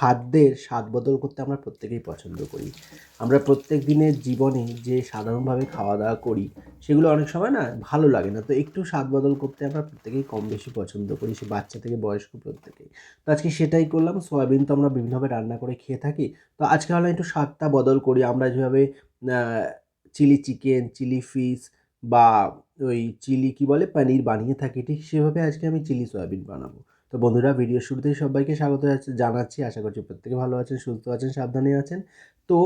খাদ্যের স্বাদ বদল করতে আমরা প্রত্যেকেই পছন্দ করি। আমরা প্রত্যেক দিনের জীবনে যে সাধারণভাবে খাওয়া দাওয়া করি, সেগুলো অনেক সময় না ভালো লাগে না। তো একটু স্বাদ বদল করতে আমরা প্রত্যেকেই কম বেশি পছন্দ করি, সে বাচ্চা থেকে বয়স্ক প্রত্যেকেই। তো আজকে সেটাই করলাম, সয়াবিন তো আমরা বিভিন্নভাবে রান্না করে খেয়ে থাকি। তো আজকে ভাবলাম একটু স্বাদটা বদল করি, আমরা যেভাবে চিলি চিকেন, চিলি ফিশ বা ওই চিলি কী বলে, পনির বানিয়ে থাকি, ঠিক সেভাবে আজকে আমি চিলি সয়াবিন বানাবো। তো বন্ধুরা ভিডিও শুরুতেই সবাইকে স্বাগত জানাচ্ছি- আশা করছি প্রত্যেকে ভালো আছেন, সুস্থ আছেন, সাবধানে আছেন। তো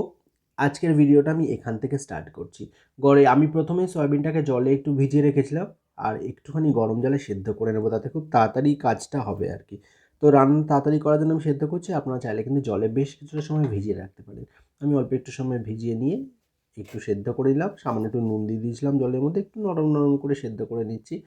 আজকের ভিডিওটা আমি এখান থেকে স্টার্ট করছি। গড়ে আমি প্রথমে সয়াবিনটাকে জলে একটু ভিজিয়ে রেখেছিলাম, আর একটুখানি গরম জলে সেদ্ধ করে নেব, তাতে খুব তাড়াতাড়ি কাজটা হবে আর কি। তো রান্না তাড়াতাড়ি করার জন্য আমি সেদ্ধ করছি, আপনারা চাইলে কিন্তু জলে বেশ কিছুটা সময় ভিজিয়ে রাখতে পারেন। আমি অল্প একটু সময় ভিজিয়ে নিয়ে একটু সেদ্ধ করে নিলাম, সামান্য একটু নুন দিয়ে দিয়েছিলাম জলের মধ্যে, একটু নরম নরম করে সেদ্ধ করে নিচ্ছি।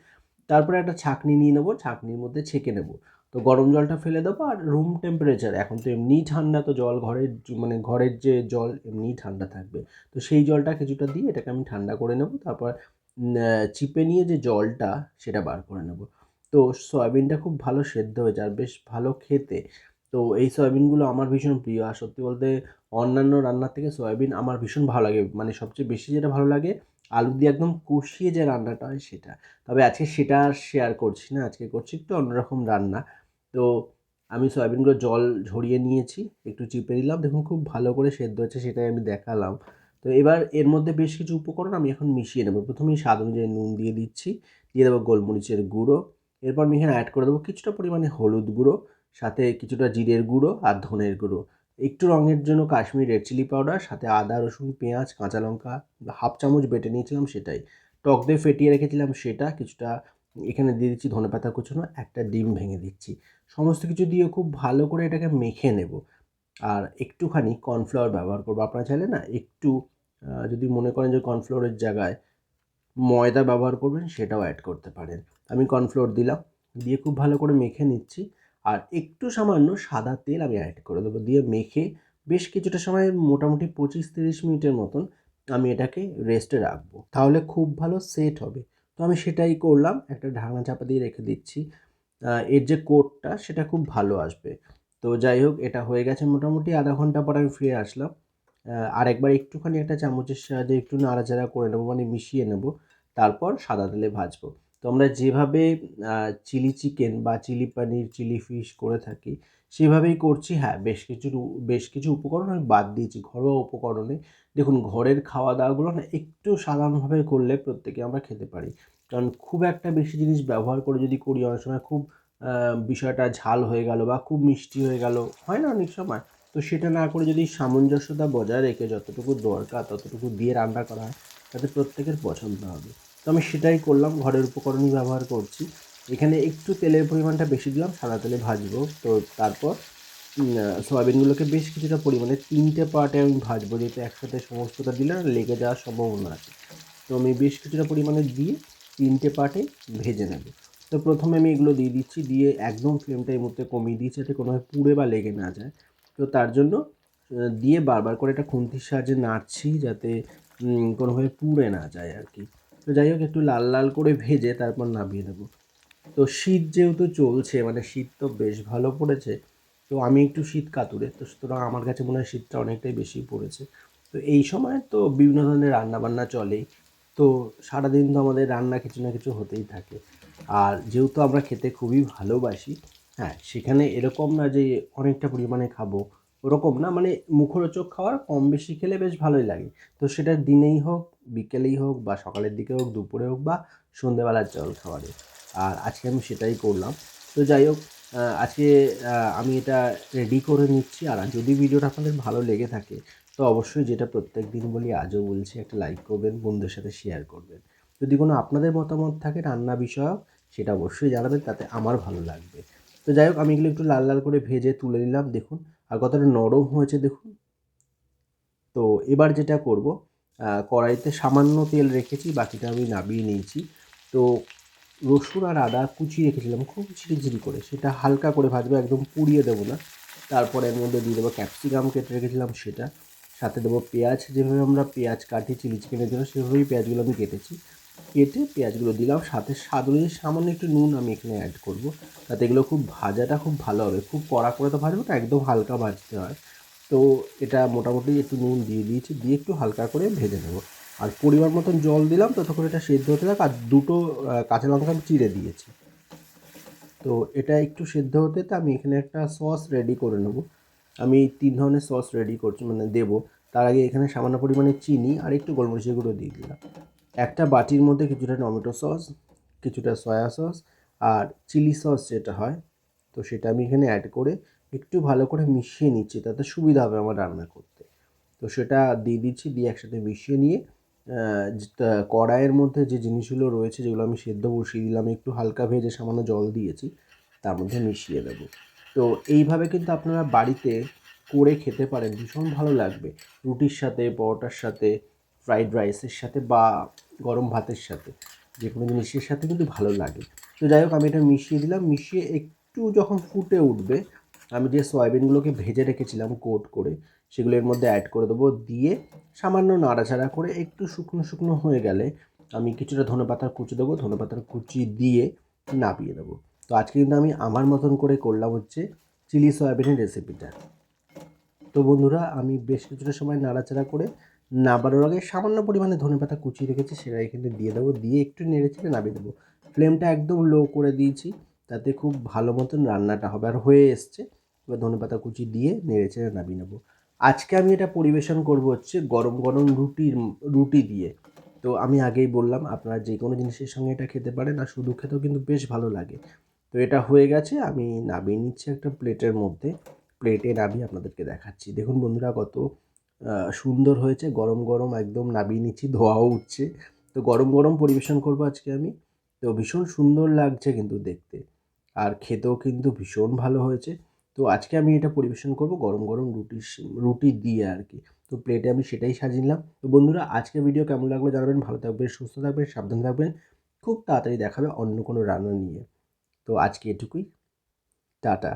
তারপরে একটা ছাঁকনি নিয়ে নেব, ছাঁকনির মধ্যে ছেঁকে নেব। তো গরম জলটা ফেলে দেবো আর রুম টেম্পারেচার এখন তো এমনিই ঠান্ডা, তো জল ঘরের মানে ঘরের যে জল এমনিই ঠান্ডা থাকবে। তো সেই জলটা কিছুটা দিয়ে এটাকে আমি ঠান্ডা করে নেব, তারপর চিপে নিয়ে যে জলটা, সেটা বার করে নেব। তো সয়াবিনটা খুব ভালো সেদ্ধ হয়েছে আর বেশ ভালো খেতে। তো এই সয়াবিনগুলো আমার ভীষণ প্রিয়, আর সত্যি বলতে অন্যান্য রান্নার থেকে সয়াবিন আমার ভীষণ ভালো লাগে। মানে সবচেয়ে বেশি যেটা ভালো লাগে আলু দিয়ে একদম কষিয়ে যে রান্নাটা হয় সেটা। তবে আজকে সেটা শেয়ার করছি না, আজকে করছি একটু অন্যরকম রান্না। তো আমি সয়াবিনগুলো জল ঝরিয়ে নিয়েছি, একটু চিপে দিলাম দেখুন খুব ভালো করে সেদ্ধ হচ্ছে সেটাই আমি দেখালাম। তো এবার এর মধ্যে বেশ কিছু উপকরণ আমি এখন মিশিয়ে নেব। প্রথমেই স্বাদ অনুযায়ী নুন দিয়ে দিচ্ছি, দিয়ে দেবো গোলমরিচের গুঁড়ো। এরপর আমি এখানে অ্যাড করে দেবো কিছুটা পরিমাণে হলুদ গুঁড়ো, সাথে কিছুটা জিরের গুঁড়ো আর ধনের গুঁড়ো। একটু রঙের জন্য কাশ্মীর রেড চিলি পাউডার সাথে আদা, রসুন, পেঁয়াজ, কাঁচা লঙ্কা হাফ চামচ বেটে নিয়েছিলাম সেটাই। টক দই ফেটিয়ে রেখেছিলাম সেটা, কিছুটা এখানে দিয়ে দিচ্ছি ধনেপাতা কুচনো, একটা ডিম ভেঙে দিচ্ছি। সমস্ত কিছু দিয়ে খুব ভালো করে এটাকে মেখে নেব। আর একটুখানি কর্নফ্লাওয়ার ব্যবহার করব। আপনারা চাইলে না একটু যদি মনে করেন যে কর্নফ্লাওয়ারের জায়গায় ময়দা ব্যবহার করবেন, সেটাও অ্যাড করতে পারেন। আমি কর্নফ্লোর দিলাম, দিয়ে খুব ভালো করে মেখে নিচ্ছি। আর একটু সামান্য সাদা তেল আমি অ্যাড করে দেবো। দিয়ে মেখে বেশ কিছুটা সময় মোটামুটি পঁচিশ তিরিশ মিনিটের মতন আমি এটাকে রেস্টে রাখব। তাহলে খুব ভালো সেট হবে। তো আমি সেটাই করলাম একটা ঢাকনা চাপা দিয়ে রেখে দিচ্ছি। এর যে কোটটা সেটা খুব ভালো আসবে। তো যাই হোক এটা হয়ে গেছে মোটামুটি আধা ঘণ্টা পর আমি ফিরে আসলাম। আহ, আর একবার একটুখানি একটা চামচের সাহায্যে একটু নাড়াচাড়া করে নেব মানে মিশিয়ে নেব। তারপর সাদা তেলে ভাজবো। তো আমরা যেভাবে চিলি চিকেন বা চিলি পানির, চিলি ফিশ করে থাকি, সেভাবেই করছি। হ্যাঁ বেশ কিছু বেশ কিছু উপকরণ আমি বাদ দিয়েছি, ঘরোয়া উপকরণে। দেখুন, ঘরের খাওয়া দাওয়াগুলো না একটু সাধারণভাবে করলে প্রত্যেকে আমরা খেতে পারি। কারণ খুব একটা বেশি জিনিস ব্যবহার করে যদি করি, অনেক সময় খুব বিষয়টা ঝাল হয়ে গেল বা খুব মিষ্টি হয়ে গেল, হয় না অনেক সময়? তো সেটা না করে যদি সামঞ্জস্যতা বজায় রেখে যতটুকু দরকার, ততটুকু দিয়ে রান্না করা হয়, তাতে প্রত্যেকের পছন্দ হবে। তো আমি সেটাই করলাম, ঘরের উপকরণই ব্যবহার করছি। এখানে একটু তেলের পরিমাণটা বেশি দিলাম, সাদা তেলে ভাজবো। তো তারপর সয়াবিনগুলোকে বেশ কিছুটা পরিমাণে, তিনটে পার্টে আমি ভাজবো, যেহেতু একসাথে সমস্তটা দিলে লেগে যাওয়ার সম্ভাবনা আছে। তো আমি বেশ কিছুটা পরিমাণে দিয়ে তিনটে পার্টে ভেজে নেব। তো প্রথমে আমি এগুলো দিয়ে দিচ্ছি, দিয়ে একদম ফ্লেমটা এই মুহূর্তে কমিয়ে দিচ্ছি যাতে কোনোভাবে পুড়ে বা লেগে না যায়। তো তার জন্য দিয়ে বারবার করে একটা খুন্তির সাহায্যে নাড়ছি, যাতে কোনোভাবে পুড়ে না যায় আর কি। তো যাই হোক, একটু লাল লাল করে ভেজে তারপর নামিয়ে দেবো তো শীত যেহেতু চলছে মানে শীত তো বেশ ভালো পড়েছে, তো আমি একটু শীত কাতুরে, তো সুতরাং আমার কাছে মনে হয় শীতটা অনেকটাই বেশি পড়েছে। তো এই সময় তো বিভিন্ন ধরনের রান্নাবান্না চলেই, তো সারাদিন তো আমাদের রান্না কিছু না কিছু হতেই থাকে। আর যেহেতু আমরা খেতে খুবই ভালোবাসি হ্যাঁ সেখানে এরকম না যে অনেকটা পরিমাণে খাব ওরকম না মানে মুখরোচক খাওয়ার কম বেশি খেলে বেশ ভালোই লাগে। তো সেটা দিনেই হোক, বিকেলেই হোক বা সকালের দিকে হোক, দুপুরে হোক বা সন্ধেবেলার জল খাবারে। আর আজকে আমি সেটাই করলাম। তো যাই হোক আজকে আমি এটা রেডি করে নিচ্ছি। আর যদি ভিডিওটা আপনাদের ভালো লেগে থাকে, তো অবশ্যই যেটা প্রত্যেক দিন বলি, আজও বলছি, একটা লাইক করবেন, বন্ধুদের সাথে শেয়ার করবেন। যদি কোনো আপনাদের মতামত থাকে, রান্না বিষয়ক, সেটা অবশ্যই জানাবেন, তাতে আমার ভালো লাগবে। তো যাই হোক, আমি এগুলো একটু লাল লাল করে ভেজে তুলে নিলাম। দেখুন আর কতটা নরম হয়েছে দেখুন। তো এবার যেটা করব কড়াইতে সামান্য তেল রেখেছি, বাকিটা আমি নামিয়ে নিয়েছি। তো রসুন আর আদা কুচি রেখেছিলাম, খুব ঝিরিঝিরি করে। সেটা হালকা করে ভাজবে, একদম পুড়িয়ে দেবো না। তারপর এর মধ্যে দিয়ে দেবো ক্যাপসিকাম, কেটে রেখেছিলাম সেটা। সাথে দেবো পেঁয়াজ, যেভাবে আমরা পেঁয়াজ কাটি, চিলি চিকেনের জন্য, সেভাবেই পেঁয়াজগুলো আমি কেটেছি। কেটে পেঁয়াজগুলো দিলাম, সাথে স্বাদ অনুযায়ী সামান্য একটু নুন আমি এখানে অ্যাড করব। তাতে এগুলো খুব ভাজাটা খুব ভালো হবে, খুব কড়া করে তো ভাজবো না, একদম হালকা ভাজতে হয়। তো এটা মোটামুটি একটু নুন দিয়ে দিয়েছি, দিয়ে একটু হালকা করে ভেজে নেব। আর পরিমাণ মতন জল দিলাম, ততক্ষণ এটা সেদ্ধ হতে থাক, আর দুটো কাঁচা লঙ্কা আমি চিড়ে দিয়েছি। তো এটা একটু সেদ্ধ হতে তো আমি এখানে একটা সস রেডি করে নেব। আমি তিন ধরনের সস রেডি করছি মানে দেবো। তার আগে এখানে সামান্য পরিমাণে চিনি আর একটু গোলমরিচের গুঁড়ো দিয়ে দিলাম। একটা বাটির মধ্যে কিছুটা টমেটো সস, কিছুটা সয়া সস আর চিলি সস যেটা হয়, তো সেটা আমি এখানে অ্যাড করে একটু ভালো করে মিশিয়ে নিচ্ছি, তাতে সুবিধা হবে আমার রান্না করতে। তো সেটা দিয়ে দিচ্ছি, দিয়ে একসাথে মিশিয়ে নিয়ে কড়াইয়ের মধ্যে যে জিনিসগুলো রয়েছে, যেগুলো আমি সেদ্ধ বসিয়ে দিলাম, একটু হালকা ভেজে সামান্য জল দিয়েছি, তার মধ্যে মিশিয়ে দেবো। তো এইভাবে কিন্তু আপনারা বাড়িতে করে খেতে পারেন, ভীষণ ভালো লাগবে। রুটির সাথে, পরোটার সাথে ফ্রাইড রাইসের সাথে বা গরম ভাতের সাথে, যে কোনো জিনিসের সাথে কিন্তু ভালো লাগে। তো যাই হোক, আমি এটা মিশিয়ে দিলাম, মিশিয়ে একটু যখন ফুটে উঠবে, আমি যে সয়াবিনগুলোকে ভেজে রেখেছিলাম কোট করে, সেগুলো এর মধ্যে অ্যাড করে দেবো, দিয়ে সামান্য নাড়াচাড়া করে একটু শুকনো শুকনো হয়ে গেলে আমি কিছুটা ধনেপাতার কুচি দেবো ধনেপাতার কুচি দিয়ে নাবিয়ে দেবো। তো আজকে কিন্তু আমি আমার মতন করে করলাম হচ্ছে চিলি সয়াবিনের রেসিপিটা তো বন্ধুরা, আমি বেশ কিছুটা সময় নাড়াচাড়া করে নাবানোর আগে সামান্য পরিমাণে ধনেপাতা কুচিয়ে রেখেছি, সেটা এখানে দিয়ে দেবো। দিয়ে একটু নেড়ে চেড়ে নামিয়ে দেবো। ফ্লেমটা একদম লো করে দিয়েছি, তাতে খুব ভালো মতন রান্নাটা হবে। আর হয়ে এসছে, এবার ধনেপাতা কুচি দিয়ে নেড়ে চেড়ে নামিয়ে নেব। আজকে আমি এটা পরিবেশন করব হচ্ছে গরম গরম রুটির, রুটি দিয়ে। তো আমি আগেই বললাম, আপনারা যে কোনো জিনিসের সঙ্গে এটা খেতে পারেন, আর শুধু খেতেও কিন্তু বেশ ভালো লাগে। তো এটা হয়ে গেছে, আমি নামিয়ে নিচ্ছি একটা প্লেটের মধ্যে। প্লেটে নামিয়ে আপনাদেরকে দেখাচ্ছি। দেখুন বন্ধুরা, কত সুন্দর হয়েছে, গরম গরম একদম নামিয়ে নিচ্ছি, ধোয়াও উঠছে। তো গরম গরম পরিবেশন করব আজকে আমি। তো ভীষণ সুন্দর লাগছে কিন্তু দেখতে। আর খেতেও কিন্তু ভীষণ ভালো হয়েছে। তো আজকে আমি এটা পরিবেশন করব গরম গরম রুটি রুটি দিয়ে আর কি। তো প্লেটে আমি সেটাই সাজিয়ে নিলাম। তো বন্ধুরা, আজকে ভিডিও কেমন লাগল জানাবেন। ভালো থাকবেন, সুস্থ থাকবেন, সাবধান থাকবেন। খুব তাড়াতাড়ি দেখাবে অন্য কোনো রান্না নিয়ে। তো আজকে এটুকুই। টাটা।